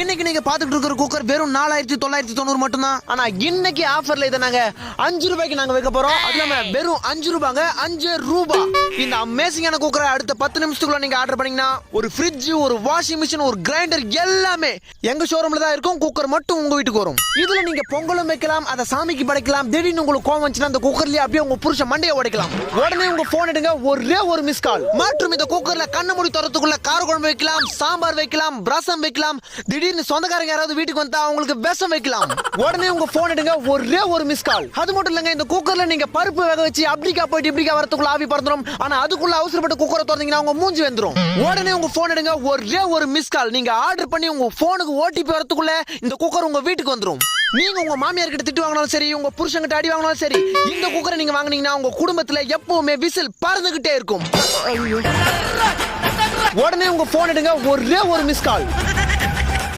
இன்னைக்கு நீங்க பாத்துட்டு இருக்கிற குக்கர் வெறும் நாலாயிரத்தி தொள்ளாயிரத்தி தொண்ணூறு மட்டும்தான். ஆனா இன்னைக்கு ஆஃபர்ல இதை நாங்க அஞ்சு ரூபாய்க்கு நாங்க வைக்க போறோம். அது இல்லாம வெறும் அஞ்சு ரூபாங்க அஞ்சு ரூபா. இந்த அமேசிங்கான குக்கரை அடுத்த பத்து நிமிஷத்துக்குள்ள நீங்க ஆர்டர் பண்ணீங்கன்னா ஒரு ஃப்ரிட்ஜ் ஒரு வாஷிங் மிஷின் ஒரு கிரைண்டர் எல்லாமே எங்க ஷோரூம்ல தான் இருக்கும். குக்கர் மட்டும் உங்க வீட்டுக்கு வரும். இதுல நீங்க பொங்கலும் வைக்கலாம் அதை சாமிக்கு படைக்கலாம். திடீர்னு உங்களுக்கு கோவம் வந்துச்சுன்னா அந்த குக்கர்லயே அப்படியே உங்க புருஷன் மண்டையை உடைக்கலாம். உடனே உங்க போன் எடுங்க ஒரே ஒரு மிஸ் கால் மற்றும் இந்த குக்கர்ல கண்ண மூடி தரத்துக்குள்ள கார குழம்பு வைக்கலாம் சாம்பார் வைக்கலாம் ரசம் வைக்கலாம். திடீர்னு சொந்தக்காரங்க யாராவது வீட்டுக்கு வந்தா அவங்களுக்கு விஷம் வைக்கலாம். உடனே உங்க போன் எடுங்க ஒரே ஒரு மிஸ் கால் அது மட்டும் இல்லங்க இந்த குக்கர்ல நீங்க பருப்பு வேக வச்சு அப்படிக்கா போயிட்டு இப்படிக்கா வரதுக்குள்ள ஆவி பறந்துரும். ஆனா அதுக்குள்ள அவசரப்பட்டு குக்கரை திறந்தீங்கன்னா உங்க மூஞ்சி வந்துரும். உடனே உங்க போன் எடுங்க ஒரே ஒரு மிஸ் கால் நீங்க ஆர்டர் பண்ணி உங்க போனுக்கு ஓடிபி வரதுக்குள்ள இந்த குக்கர் உங்க வீட்டுக்கு வந்துரும். நீங்க உங்க மாமியார் கிட்ட திட்டு வாங்கினாலும் சரி உங்க புருஷன்கிட்ட அடி வாங்கினாலும் சரி இந்த குக்கரை நீங்க வாங்குனீங்கன்னா உங்க குடும்பத்துல எப்பவுமே விசில் பறந்துகிட்டே இருக்கும். உடனே உங்க போன் எடுங்க ஒரே ஒரு மிஸ் கால்